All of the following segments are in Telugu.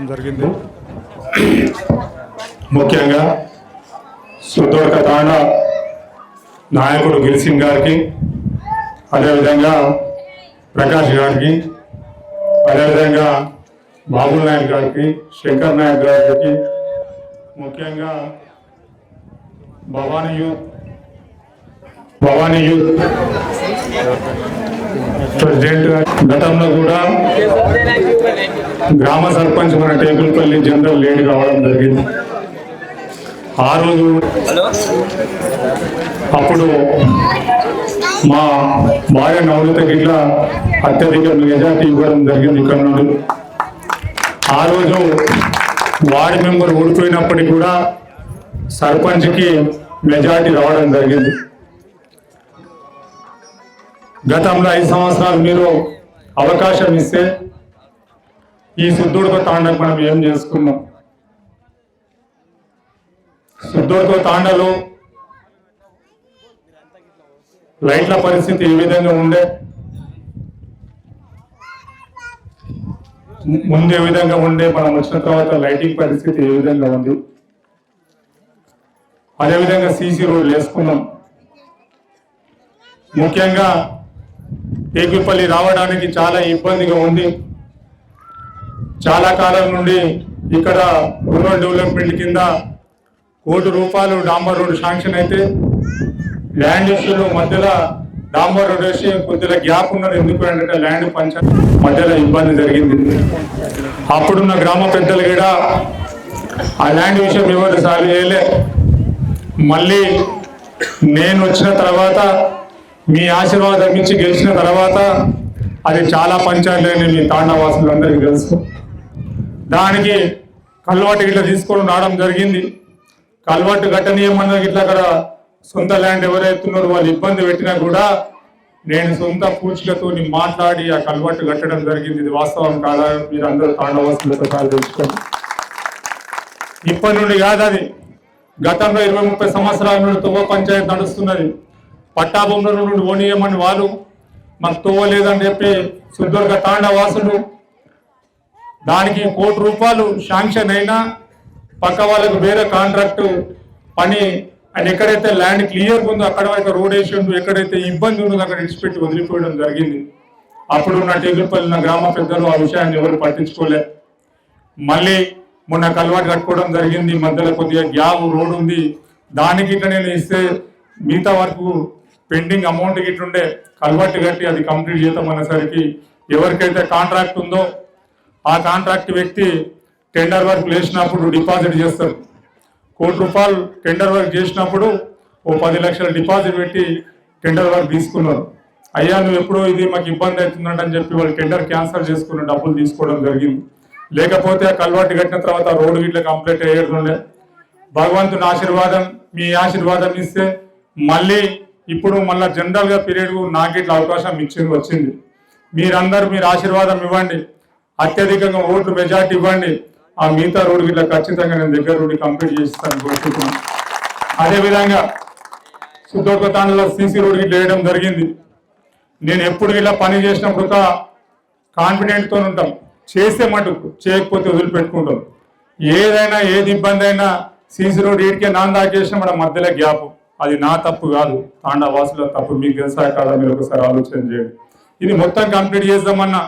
రావడం జరిగింది. ముఖ్యంగా సుదూర్ఘ తాండ నాయకుడు గిరిసింగ్ గారికి అదేవిధంగా ప్రకాష్ గారికి అదేవిధంగా బాబుల్ నాయక్ గారికి శంకర్ నాయక్ గారికి ముఖ్యంగా Bhavani youth Bhavani youth. President గతంలో కూడా గ్రామ సర్పంచ్ మన టేకులపల్లి జనరల్ లేడీ రావడం జరిగింది. ఆ రోజు అప్పుడు మా భార్య నవనీత గిట్ల అత్యధిక మెజార్టీ ఇవ్వడం జరిగింది ఇక్కడ నుండి. ఆ రోజు వార్డు మెంబర్ ఓడిపోయినప్పటికీ కూడా సర్పంచ్కి మెజార్టీ రావడం జరిగింది. గతంలో ఐదు సంవత్సరాలు మీరు అవకాశం ఇస్తే ఈ శుద్ధుడితో తాండకు మనం ఏం చేసుకున్నాం? శుద్ధుడితో తాండలు లైట్ల పరిస్థితి ఏ విధంగా ఉండే ముందు ఏ విధంగా ఉండే మనం వచ్చిన తర్వాత లైటింగ్ పరిస్థితి ఏ విధంగా ఉంది? అదేవిధంగా సీసీ రోడ్లు వేసుకున్నాం. ముఖ్యంగా టేకుపల్లి రావడానికి చాలా ఇబ్బందిగా ఉంది. చాలా కాలం నుండి ఇక్కడ రూరల్ డెవలప్మెంట్ కింద కోటి రూపాయలు డాంబర్ రోడ్ శాంక్షన్ అయితే ల్యాండ్ ఇష్యూలు మధ్యలో డాంబర్ రోడ్ వేసి కొద్దిగా గ్యాప్ ఉన్నది. ఎందుకు అంటే ల్యాండ్ పంచాయతీ మధ్యలో ఇబ్బంది జరిగింది. అప్పుడున్న గ్రామ పెద్దలు కూడా ఆ ల్యాండ్ విషయం ఎవరు సాల్వ్ చేయలే. మళ్ళీ నేను వచ్చిన తర్వాత మీ ఆశీర్వాదం ఇచ్చి గెలిచిన తర్వాత అది చాలా పంచాయతీ మీ మీ తాండవాసులందరికీ తెలుసు. దానికి కల్వాటు గిట్ల తీసుకొని రావడం జరిగింది. కల్వాటు కట్టనీయమన్న ఇట్లా అక్కడ సొంత ల్యాండ్ ఎవరైతున్నారో వాళ్ళు ఇబ్బంది పెట్టినా కూడా నేను సొంత పూచికతో మాట్లాడి ఆ కల్వాటు కట్టడం జరిగింది. ఇది వాస్తవం కాదా? మీరు అందరూ తాండవాసులతో తెలుసుకోండి. ఇప్పటి నుండి కాదు అది. గతంలో ఇరవై ముప్పై సంవత్సరాల నుండి తువ్వ పంచాయతీ నడుస్తున్నది. పట్టాభూముల నుండి ఓనియమని వాళ్ళు మాకు తోవలేదని చెప్పి సుద్దర్గ తాండవాసులు. దానికి కోటి రూపాయలు శాంక్షన్ అయినా పక్క వాళ్ళకు వేరే కాంట్రాక్ట్ పని అండ్ ఎక్కడైతే ల్యాండ్ క్లియర్ ఉందో అక్కడ అయితే రోడ్ వేసిండు ఎక్కడైతే ఇబ్బంది ఉందో అక్కడ ఇడిచిపెట్టి వదిలిపోవడం జరిగింది. అప్పుడు ఉన్న నా గ్రామ పెద్దలు ఆ విషయాన్ని ఎవరు పట్టించుకోలే. మళ్ళీ మొన్న కలవాటు కట్టుకోవడం జరిగింది మధ్యలో కొద్దిగా గ్యాప్ రోడ్ ఉంది. దానికి ఇక్కడ నేను ఇస్తే మిగతా వరకు పెండింగ్ అమౌంట్ గిట్లుండే కల్వర్ట్ కట్టి అది కంప్లీట్ చేద్దాం అనేసరికి ఎవరికైతే కాంట్రాక్ట్ ఉందో ఆ కాంట్రాక్ట్ వ్యక్తి టెండర్ వర్క్ వేసినప్పుడు డిపాజిట్ చేస్తారు. కోటి రూపాయలు టెండర్ వర్క్ చేసినప్పుడు ఓ పది లక్షల డిపాజిట్ పెట్టి టెండర్ వర్క్ తీసుకున్నారు. అయ్యా నువ్వు ఎప్పుడో ఇది మాకు ఇబ్బంది అవుతుందంట అని చెప్పి వాళ్ళు టెండర్ క్యాన్సిల్ చేసుకున్న డబ్బులు తీసుకోవడం జరిగింది. లేకపోతే ఆ కల్వాటి కట్టిన తర్వాత రోడ్డు గిట్ల కంప్లీట్ అయ్యేటుండే భగవంతుని ఆశీర్వాదం మీ ఆశీర్వాదం ఇస్తే మళ్ళీ ఇప్పుడు మళ్ళీ జనరల్గా పీరియడ్ నాకు ఇట్లా అవకాశం ఇచ్చింది వచ్చింది. మీరందరూ మీరు ఆశీర్వాదం ఇవ్వండి. అత్యధికంగా ఓట్లు మెజార్టీ ఇవ్వండి. ఆ మిగతా రోడ్డు గిట్ల ఖచ్చితంగా నేను దగ్గర రోడ్డు కంప్లీట్ చేస్తాను కోరుకుంటున్నాను. అదేవిధంగా సుద్దోకతాండలో సీసీ రోడ్ గిట్ల వేయడం జరిగింది. నేను ఎప్పుడు ఇలా పని చేసినప్పుడు ఒక కాన్ఫిడెంట్తో ఉంటాం. చేస్తే మటుకు చేయకపోతే వదిలిపెట్టుకుంటాం. ఏదైనా ఏది ఇబ్బంది అయినా సీసీ రోడ్ ఇటుకే నాన్ దాకేసిన మన మధ్యలో గ్యాప్. అది నా తప్పు కాదు. తాండా వాసుల తప్పు. మీకు తెలుసా కాదా మీరు ఒకసారి ఆలోచన చేయండి. ఇది మొత్తం కంప్లీట్ చేద్దామన్నా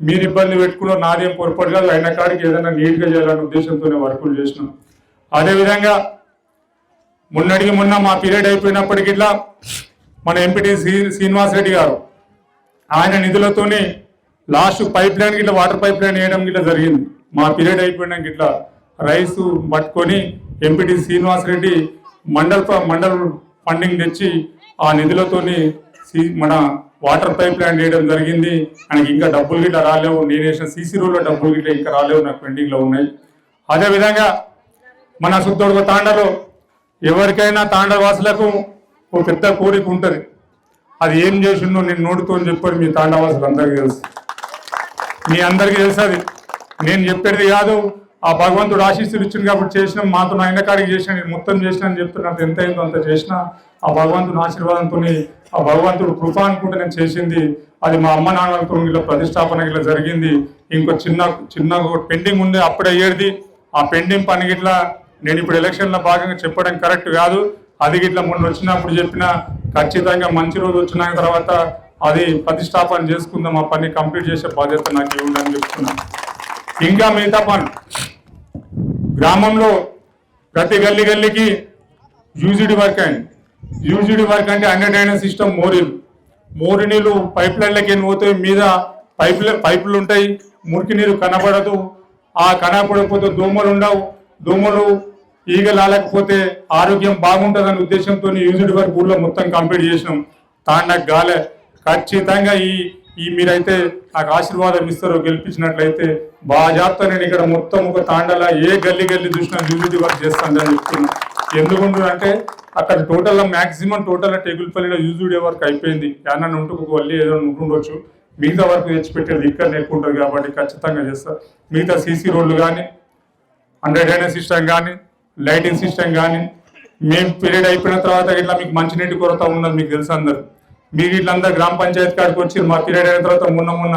మీరు ఇబ్బంది పెట్టుకున్న నాదేం పొరపాటు కాదు. అయిన కాడికి ఏదైనా నీట్గా చేయాలనే ఉద్దేశంతోనే వర్కులు చేసినాం. అదేవిధంగా మొన్నటికి మొన్న మా పీరియడ్ అయిపోయినప్పటికి ఇట్లా మన ఎంపీటీ శ్రీనివాస్ రెడ్డి గారు ఆయన నిధులతోనే లాస్ట్ పైప్ లైన్ గిట్ల వాటర్ పైప్ లైన్ వేయడం గిట్ల జరిగింది. మా పీరియడ్ అయిపోయినాక ఇట్లా రైస్ పట్టుకొని ఎంపీటీ శ్రీనివాస్ రెడ్డి మండల్ మండల్ ఫండింగ్ తెచ్చి ఆ నిధులతోని మన వాటర్ పైప్ లైన్ వేయడం జరిగింది. ఆయనకి ఇంకా డబ్బులు గిట్లా రాలేవు. నేను వేసిన సీసీ రోడ్లో డబ్బులు గిట్లా ఇంకా రాలేవు. నాకు పెండింగ్లో ఉన్నాయి. అదే విధంగా మన సుద్దోడుగు తాండలో ఎవరికైనా తాండవాసులకు ఒక పెద్ద కోరిక ఉంటుంది. అది ఏం చేసిండో నేను నోటితో చెప్పారు మీ తాండవాసులు అందరికీ తెలుసు. మీ అందరికీ తెలుసు అది. నేను చెప్పేది కాదు. ఆ భగవంతుడు ఆశీస్సులు ఇచ్చింది కాబట్టి చేసిన మాతో నా కాడికి చేసిన నేను మొత్తం చేసిన అని చెప్తున్నాను ఎంత అయిందో అంత చేసిన ఆ భగవంతుని ఆశీర్వాదంతో ఆ భగవంతుడు కృప అనుకుంటే నేను చేసింది. అది మా అమ్మ నాన్నలతో ఇలా ప్రతిష్టాపన ఇలా జరిగింది. ఇంకో చిన్న చిన్న పెండింగ్ ఉంది అప్పుడే అయ్యేది ఆ పెండింగ్ పని గిట్లా నేను ఇప్పుడు ఎలక్షన్లో భాగంగా చెప్పడం కరెక్ట్ కాదు. అది గిట్లా మొన్న వచ్చినప్పుడు చెప్పిన ఖచ్చితంగా మంచి రోజు వచ్చిన తర్వాత అది ప్రతిష్టాపన చేసుకుందాం ఆ పని కంప్లీట్ చేసే బాధ్యత నాకు ఇవ్వండి చెప్తున్నాను ఇంకా మిగతా పనులు గ్రామంలో ప్రతి గల్లి గల్లికి యూజిడి వర్క్ అండి యూజిడి వర్క్ అంటే అండర్ డ్రైనేజ్ సిస్టమ్ మోరీలు. మోరి నీళ్ళు పైప్ లైన్లకి పోతే మీద పైపులు పైపులు ఉంటాయి. మురికి నీరు కనబడదు. ఆ కనబడకపోతే దోమలు ఉండవు. దోమలు ఈగలు ఆలకపోతే ఆరోగ్యం బాగుంటుందనే ఉద్దేశంతో యూజిడ్ వర్క్ ఊళ్ళో మొత్తం కంప్లీట్ చేసినాం. తాండకు గాలే. ఖచ్చితంగా ఈ ఈ మీరైతే నాకు ఆశీర్వాదం ఇస్తారో గెలిపించినట్లయితే బాగా జాగ్రత్త నేను ఇక్కడ మొత్తం ఒక తాండల ఏ గల్లీ గల్లీ చూసినా అభివృద్ధి వర్క్ చేస్తానని చెప్తున్నా. ఎందుకుంటు అంటే అక్కడ టోటల్ మాక్సిమం టోటల్ టేగులపల్లిలో యూజుడే వర్క్ అయిపోయింది. ఏమన్నా ఉంటే ఒక వల్లి ఏదో ఉంటుండొచ్చు. మిగతా వర్క్ తెచ్చిపెట్టేది ఇక్కడ నేర్పుంటుంది కాబట్టి ఖచ్చితంగా చేస్తా. మిగతా సీసీ రోడ్లు కానీ అండర్ డ్రైనేజ్ సిస్టమ్ కానీ లైటింగ్ సిస్టమ్ కానీ మేము పీరియడ్ అయిపోయిన తర్వాత ఇట్లా మీకు మంచినీటి కొరత ఉన్నది మీకు తెలుసు అందరు. మీ వీళ్ళందరూ గ్రామ పంచాయతీ కాడికి వచ్చి మా పీరియడ్ అయిన తర్వాత మొన్న మొన్న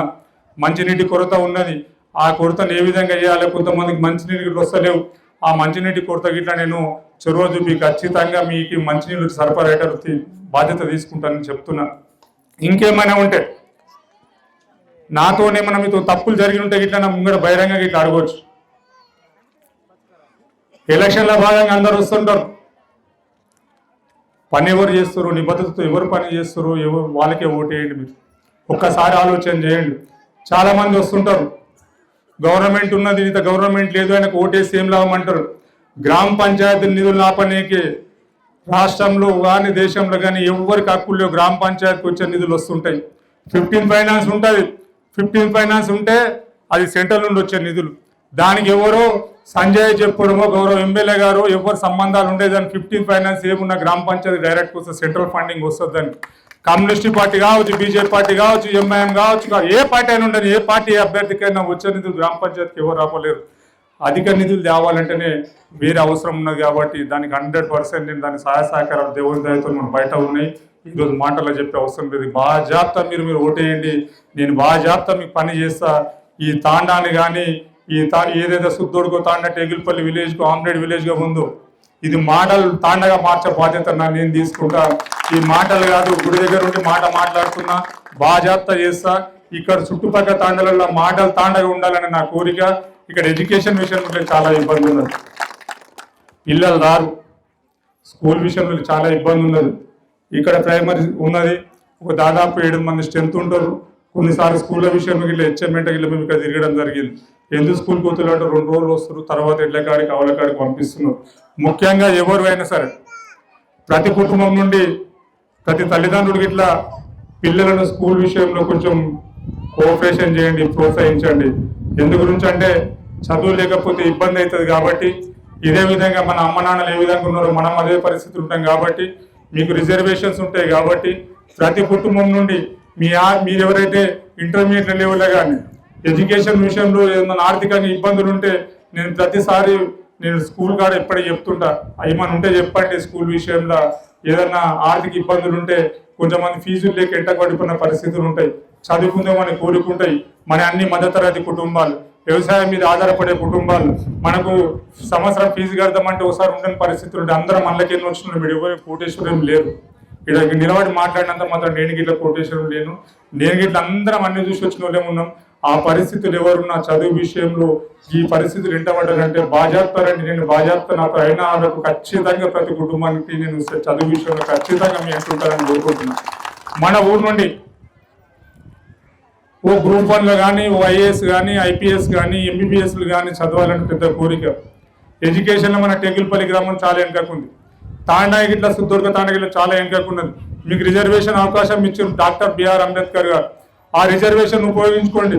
మంచినీటి కొరత ఉన్నది. ఆ కొరతను ఏ విధంగా చేయాలి? కొంతమందికి మంచినీటి గిట్ల వస్తలేవు. ఆ మంచినీటి కొరత గిట్ల నేను చొరవ చూపి ఖచ్చితంగా మీకు మంచినీళ్ళు సరఫరా అయ్యేటట్టు బాధ్యత తీసుకుంటానని చెప్తున్నా. ఇంకేమైనా ఉంటే నాతోనే మనం మీతో తప్పులు జరిగి ఉంటే గిట్ల నా ముంగడ బహిరంగంగా ఇట్లా అడగవచ్చు ఎలక్షన్ల భాగంగా అందరు వస్తుంటారు. పని ఎవరు చేస్తారు నిబద్ధతతో ఎవరు పని చేస్తారు ఎవరు వాళ్ళకే ఓటేయండి మీరు. ఒక్కసారి ఆలోచన చేయండి. చాలామంది వస్తుంటారు. గవర్నమెంట్ ఉన్నది ఇంత గవర్నమెంట్ లేదు ఆయనకు ఓటేసి ఏం లాభం అంటారు? గ్రామ పంచాయతీ నిధులు ఆపనీకి రాష్ట్రంలో కానీ దేశంలో కానీ ఎవరికి హక్కులు గ్రామ పంచాయతీకి వచ్చే నిధులు వస్తుంటాయి. ఫిఫ్టీన్ ఫైనాన్స్ ఉంటుంది. ఫిఫ్టీన్ ఫైనాన్స్ ఉంటే అది సెంట్రల్ నుండి వచ్చే నిధులు. దానికి ఎవరో సంజయ్ చెప్పడమో గౌరవ ఎమ్మెల్యే గారు ఎవరు సంబంధాలు ఉండేదాన్ని ఫిఫ్టీన్ ఫైనాన్స్ ఏమున్న గ్రామ పంచాయతీ డైరెక్ట్ వస్తే సెంట్రల్ ఫండింగ్ వస్తుందని. కమ్యూనిస్ట్ పార్టీ కావచ్చు బీజేపీ పార్టీ కావచ్చు ఎంఐఎం కావచ్చు ఏ పార్టీ అయినా ఉండదు ఏ పార్టీ అభ్యర్థికైనా వచ్చే నిధులు గ్రామ పంచాయతీకి ఎవరు రాపలేరు అధిక నిధులు తేవాలంటేనే వేరే అవసరం ఉన్నది కాబట్టి దానికి హండ్రెడ్ పర్సెంట్ నేను దాని సహాయ సహకారాలు దేవుని దయతో మనం బయట ఉన్నాయి. ఈరోజు మాటల్లో చెప్పే అవసరం లేదు. బాగా జాగ్రత్త మీరు మీరు ఓటేయండి నేను బాగా జాగ్రత్త మీకు పని చేస్తా. ఈ తాండాన్ని కానీ ఈ తా ఏదైతే సుద్దోడుకో తాండ టేగిల్పల్లి విలేజ్కు ఆమ్రేడ్ విలేజ్గా ఉందో ఇది మాటలు తాండగా మార్చే బాధ్యత నా నేను తీసుకుంటా. ఈ మాటలు కాదు గుడి దగ్గర ఉండి మాట మాట్లాడుతున్నా బాజాప్త చేస్తా. ఇక్కడ చుట్టుపక్కల తాండలలో మాటలు తాండగా ఉండాలని నా కోరిక. ఇక్కడ ఎడ్యుకేషన్ విషయంలో చాలా ఇబ్బంది ఉన్నది. పిల్లలు రారు. స్కూల్ విషయంలో చాలా ఇబ్బంది ఉన్నది. ఇక్కడ ప్రైమరీ ఉన్నది. ఒక దాదాపు ఏడు మంది స్ట్రెంత్ ఉంటారు. కొన్నిసార్లు స్కూళ్ళ విషయంలో ఇట్లా హెచ్ఎంఎంట ఇట్లా మేము ఇక్కడ తిరగడం జరిగింది. ఎందుకు స్కూల్ కూతురు అంటే రెండు రోజులు వస్తారు తర్వాత ఇళ్ళ కాడికి అవల కాడికి పంపిస్తున్నారు. ముఖ్యంగా ఎవరు అయినా సరే ప్రతి కుటుంబం నుండి ప్రతి తల్లిదండ్రుడికి ఇట్లా పిల్లలను స్కూల్ విషయంలో కొంచెం కోఆపరేషన్ చేయండి ప్రోత్సహించండి. ఎందు గురించి అంటే చదువు లేకపోతే ఇబ్బంది అవుతుంది కాబట్టి ఇదే విధంగా మన అమ్మ నాన్నలు ఏ విధంగా ఉన్నారో మనం అదే పరిస్థితి ఉంటాం కాబట్టి మీకు రిజర్వేషన్స్ ఉంటాయి కాబట్టి ప్రతి కుటుంబం నుండి మీ ఆ- మీరు ఎవరైతే ఇంటర్మీడియట్ లెవెల్లో కానీ ఎడ్యుకేషన్ విషయంలో ఏదైనా ఆర్థికంగా ఇబ్బందులు ఉంటే నేను ప్రతిసారి నేను స్కూల్ కాడ ఎప్పటికీ చెప్తుంటా ఏమైనా ఉంటే చెప్పండి స్కూల్ విషయంలో. ఏదన్నా ఆర్థిక ఇబ్బందులు ఉంటే కొంతమంది ఫీజులు లేక ఎంట పడిపోయిన పరిస్థితులు ఉంటాయి. చదువుకుందామని కోరుకుంటాయి. మన అన్ని మధ్యతరగతి కుటుంబాలు వ్యవసాయం మీద ఆధారపడే కుటుంబాలు. మనకు సంవత్సరం ఫీజు కడతామంటే ఒకసారి ఉండని పరిస్థితులు ఉంటాయి అందరం మనలకి ఎన్ని వచ్చిన మీరు ఎవరు? కోటేశ్వరం లేరు. ఇక్కడ నిలబడి మాట్లాడినంత మాత్రం నేను గిట్ల కోటేశ్వరం లేను. నేను గిట్ల అందరం అన్ని చూసి వచ్చిన వాళ్ళే ఉన్నాం. ఆ పరిస్థితులు ఎవరున్నా చదువు విషయంలో ఈ పరిస్థితులు ఎంటబడ్డారంటే బాజాప్తారండి నేను బాజాప్తా నాతో అయినా వాళ్ళకు ఖచ్చితంగా ప్రతి కుటుంబానికి నేను చదువు విషయంలో ఖచ్చితంగా మీ ఎంటుంటారని కోరుకుంటున్నాను మన ఊరు నుండి ఓ గ్రూప్ వన్లో కానీ ఓ ఐఏఎస్ కానీ ఐపీఎస్ కానీ ఎంబీబీఎస్లు కానీ చదవాలని పెద్ద కోరిక. ఎడ్యుకేషన్లో మన టెంగిల్పల్లి గ్రామం చాలా వెనుకకుంది తాండా గిట్ల సుదూర్గ తాండగిలో చాలా వెనుకకున్నది మీకు రిజర్వేషన్ అవకాశం ఇచ్చారు డాక్టర్ బిఆర్ అంబేద్కర్ గారు. ఆ రిజర్వేషన్ ఉపయోగించుకోండి.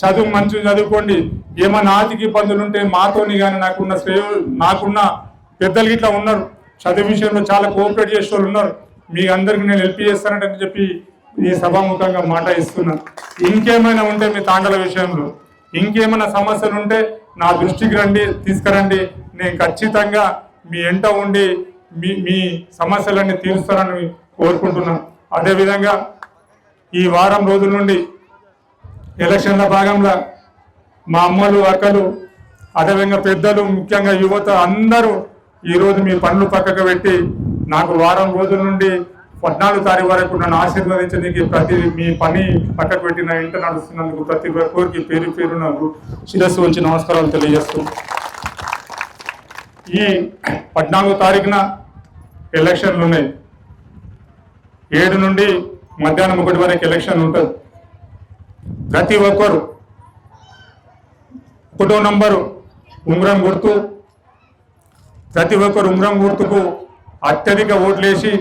చదువు మంచిగా చదువుకోండి. ఏమైనా ఆర్థిక ఇబ్బందులు ఉంటే మాతోని కానీ నాకున్న శ్రేయు నాకున్న పెద్దలు ఇట్లా ఉన్నారు. చదువు విషయంలో చాలా కోఆపరేట్ చేసే వాళ్ళు ఉన్నారు. మీ అందరికి నేను హెల్ప్ చేస్తానంటే చెప్పి ఈ సభాముఖంగా మాట ఇస్తున్నా. ఇంకేమైనా ఉంటే మీ తాండల విషయంలో. ఇంకేమైనా సమస్యలు ఉంటే నా దృష్టికి రండి తీసుకురండి. నేను ఖచ్చితంగా మీ ఎంట ఉండి మీ మీ సమస్యలన్నీ తీరుస్తారని కోరుకుంటున్నాను అదేవిధంగా ఈ వారం రోజుల నుండి ఎలక్షన్ల భాగంగా మా అమ్మలు అక్కలు అదేవిధంగా పెద్దలు ముఖ్యంగా యువత అందరూ ఈరోజు మీ పనులు పక్కకు పెట్టి నాకు వారం రోజుల నుండి పద్నాలుగు తారీఖు వరకు నన్ను ఆశీర్వదించడానికి ప్రతి మీ పని పక్కకు పెట్టి నా ఇంట నడుస్తున్నందుకు ప్రతి ఒక్కరికి పేరు పేరు నాకు శిరస్సు వచ్చి నమస్కారాలు తెలియజేస్తూ. ఈ పద్నాలుగో తారీఖున ఎలక్షన్లు ఉన్నాయి. ఏడు నుండి మధ్యాహ్నం ఒకటి వరకు ఎలక్షన్ ఉంటుంది. ప్రతి ఒక్కరు ఒకటో నంబరు ఉంగరం గుర్తు ప్రతి ఒక్కరు ఉంగరం గుర్తుకు అత్యధిక ఓట్లేసి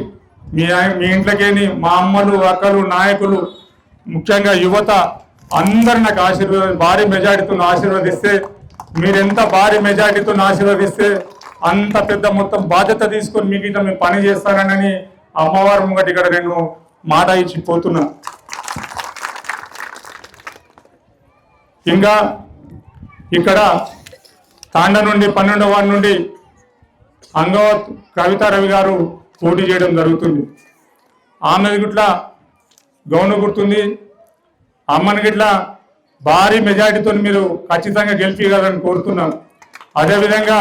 మీ మీ ఇంట్లోకేని మా అమ్మలు అక్కలు నాయకులు ముఖ్యంగా యువత అందరు నాకు ఆశీర్వాద భారీ మెజారిటీతో ఆశీర్వదిస్తే మీరెంత భారీ మెజారిటీతో ఆశీర్వదిస్తే అంత పెద్ద మొత్తం బాధ్యత తీసుకొని మీకు ఇట్లా మేము పని చేస్తానని అమ్మవారు ముంగటి ఇక్కడ నేను మాట ఇచ్చి పోతున్నా. ఇంకా ఇక్కడ తాండ నుండి పన్నెండవ నుండి అంగవత్ కవితా రవి గారు పోటీ చేయడం జరుగుతుంది. ఆమెది గిట్ల గౌను గుర్తుంది. అమ్మని గిట్ల భారీ మెజారిటీతో మీరు ఖచ్చితంగా గెలిపించాలని కోరుతున్నాను. అదేవిధంగా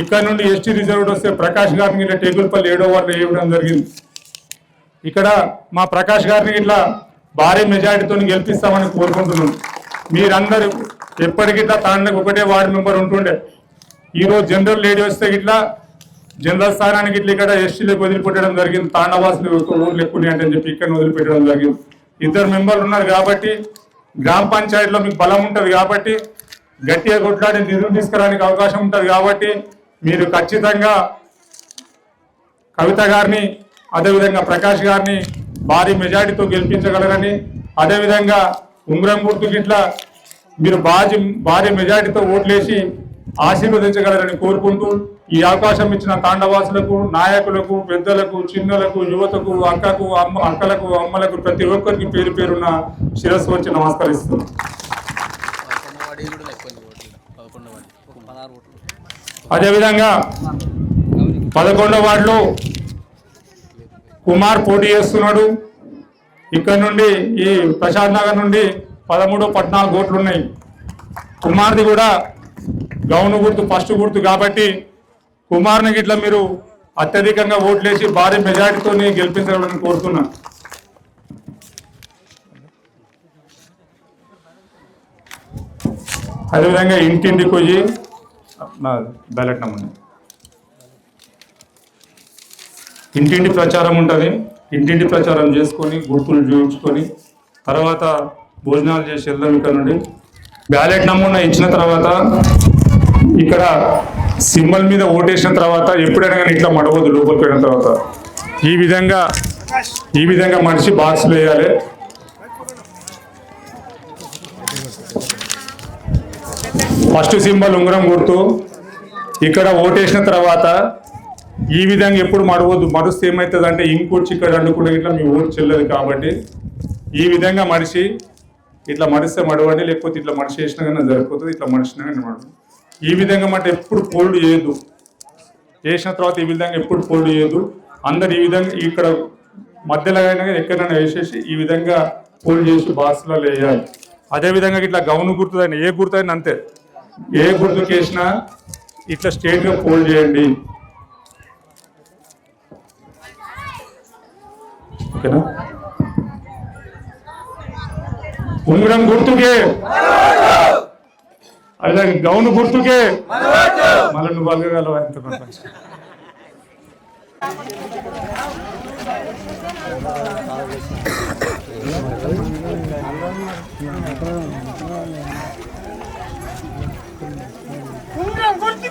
ఇక్కడ నుండి ఎస్టీ రిజర్వ్డ్ వస్తే ప్రకాష్ గారిని ఇట్లా టేకులపల్లి ఏడో వార్డు వేయడం జరిగింది. ఇక్కడ మా ప్రకాష్ గారిని ఇట్లా భారీ మెజారిటీతో గెలిపిస్తామని కోరుకుంటున్నాను మీరందరూ ఎప్పటికిట్లా తాండకు ఒకటే వార్డు మెంబర్ ఉంటుండే. ఈరోజు జనరల్ లేడీ వస్తే ఇట్లా జనరల్ స్థానానికి ఇట్లా ఇక్కడ ఎస్టీలకు వదిలిపెట్టడం జరిగింది. తాండవాసులు ఊర్లు ఎక్కువ అంటే చెప్పి ఇక్కడ వదిలిపెట్టడం జరిగింది. ఇద్దరు మెంబర్లు ఉన్నారు కాబట్టి గ్రామ పంచాయతీలో మీకు బలం ఉంటుంది కాబట్టి గట్టిగా కొట్లాడి నిధులు తీసుకురానికి అవకాశం ఉంటుంది కాబట్టి మీరు ఖచ్చితంగా కవిత గారిని అదేవిధంగా ప్రకాష్ గారిని భారీ మెజారిటీతో గెలిపించగలరని అదేవిధంగా ఉంగరం గుర్తు గిట్ల మీరు భారీ భారీ మెజారిటీతో ఓట్లేసి ఆశీర్వదించగలరని కోరుకుంటూ ఈ అవకాశం ఇచ్చిన తాండవాసులకు నాయకులకు పెద్దలకు చిన్నలకు యువతకు అక్కకు అమ్మ అక్కలకు అమ్మలకు ప్రతి ఒక్కరికి పేరు పేరున్న శిరస్సు వచ్చి నమస్కరిస్తున్నాను పదకొండు వాడి కూడా ఎక్కువ ఓట్లు పదకొండు వాడి పదహారు ఓట్లు అదేవిధంగా పదకొండవ వార్డులో కుమార్ పోటీ చేస్తున్నాడు. ఇక్కడ నుండి ఈ ప్రశాంత్ నగర్ నుండి పదమూడు పద్నాలుగు ఓట్లు ఉన్నాయి. కుమార్ది కూడా గౌను గుర్తు ఫస్ట్ గుర్తు కాబట్టి కుమార్ని గిట్ల మీరు అత్యధికంగా ఓట్లేసి భారీ మెజార్టీతో గెలిపించాలని కోరుతున్నా. అదేవిధంగా ఇంటింటికి పోయి నా బ్యాలెట్ నమూనా. ఇంటింటి ప్రచారం ఉంటుంది. ఇంటింటి ప్రచారం చేసుకొని గుర్తులు చూపించుకొని తర్వాత భోజనాలు చేసి వెళ్దాం ఇక్కడ నుండి. బ్యాలెట్ నమూనా ఇచ్చిన తర్వాత ఇక్కడ సింబల్ మీద ఓటేసిన తర్వాత ఎప్పుడైనా కానీ ఇట్లా మడవద్దు లోపలికి వెళ్ళిన తర్వాత. ఈ విధంగా ఈ విధంగా మనిషి బాక్స్లు వేయాలి. ఫస్ట్ సింబల్ ఉంగరం గుర్తు ఇక్కడ ఓటేసిన తర్వాత ఈ విధంగా ఎప్పుడు మడవద్దు మరుస్తే ఏమవుతుంది అంటే ఇంకొచ్చి ఇక్కడ అండుకుంటే ఇట్లా మీ ఓటు చెల్లదు కాబట్టి ఈ విధంగా మడిచి ఇట్లా మడిస్తే మడవండి లేకపోతే ఇట్లా మడిచి వేసినా కానీ సరిపోతుంది ఇట్లా మడిచినా కానీ మడవండి. ఈ విధంగా మాట ఎప్పుడు ఫోల్డ్ చేయదు వేసిన తర్వాత ఈ విధంగా ఎప్పుడు ఫోల్డ్ చేయదు అందరు ఈ విధంగా ఇక్కడ మధ్యలో అయినా కానీ ఎక్కడైనా వేసేసి ఈ విధంగా ఫోల్డ్ చేసి బాక్స్లలో వేయాలి. అదే విధంగా ఇట్లా గౌను గుర్తు అయినా ఏ గుర్తు అయినా అంతే. ఏ గుర్తుకు వేసినా ఇట్లా స్ట్రేట్గా ఫోల్డ్ చేయండి. ఓకేనా? ఉంగరం గుర్తుకే. అదే గౌను గుర్తుకే. మళ్ళీ నువ్వు అలగగలవా ఎంత కొంత 工人，我。